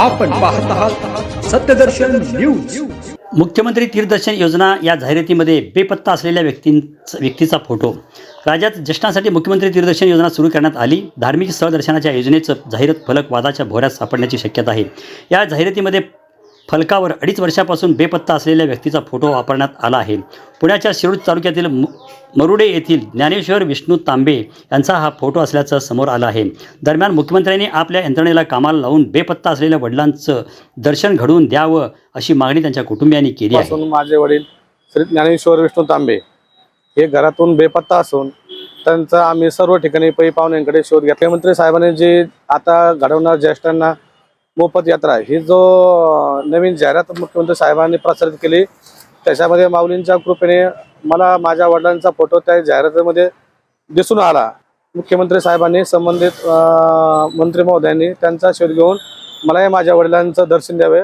आपण पाहत आहात सत्यदर्शन न्यूज. मुख्यमंत्री तीर्थदर्शन योजना या जाहिरातीमध्ये बेपत्ता असलेल्या व्यक्तींचा व्यक्तीचा फोटो. राज्यात ज्येष्ठांसाठी मुख्यमंत्री तीर्थदर्शन योजना सुरू करण्यात आली. धार्मिक स्थळ दर्शनाच्या योजनेचं जाहिरात फलक वादाच्या भोऱ्यात सापडण्याची शक्यता आहे. या जाहिरातीमध्ये फलकावर अडीच वर्षापासून बेपत्ता असलेल्या व्यक्तीचा फोटो वापरण्यात आला आहे. पुण्याच्या शिरूर तालुक्यातील मु- मरुडे येथील ज्ञानेश्वर विष्णू तांबे यांचा हा फोटो असल्याचं समोर आलं आहे. दरम्यान मुख्यमंत्र्यांनी आपल्या यंत्रणेला कामाला लावून बेपत्ता असलेल्या वडिलांचं दर्शन घडवून द्यावं अशी मागणी त्यांच्या कुटुंबियांनी केली आहे. माझे वडील श्री ज्ञानेश्वर विष्णू तांबे हे घरातून बेपत्ता असून त्यांचा आम्ही सर्व ठिकाणी पै पाहुण्यांकडे शोध घेतला. मंत्री साहेबांनी जे आता घडवणार ज्येष्ठांना मोफत यात्रा. ही जो नवीन जाहिरात मुख्यमंत्री साहेबांनी प्रसारित केली त्याच्यामध्ये माऊलींच्या कृपेने मला माझ्या वडिलांचा फोटो त्या जाहिरातीमध्ये दिसून आला. मुख्यमंत्री साहेबांनी संबंधित मंत्री महोदयांनी त्यांचा शोध घेऊन मलाही माझ्या वडिलांचं दर्शन द्यावे.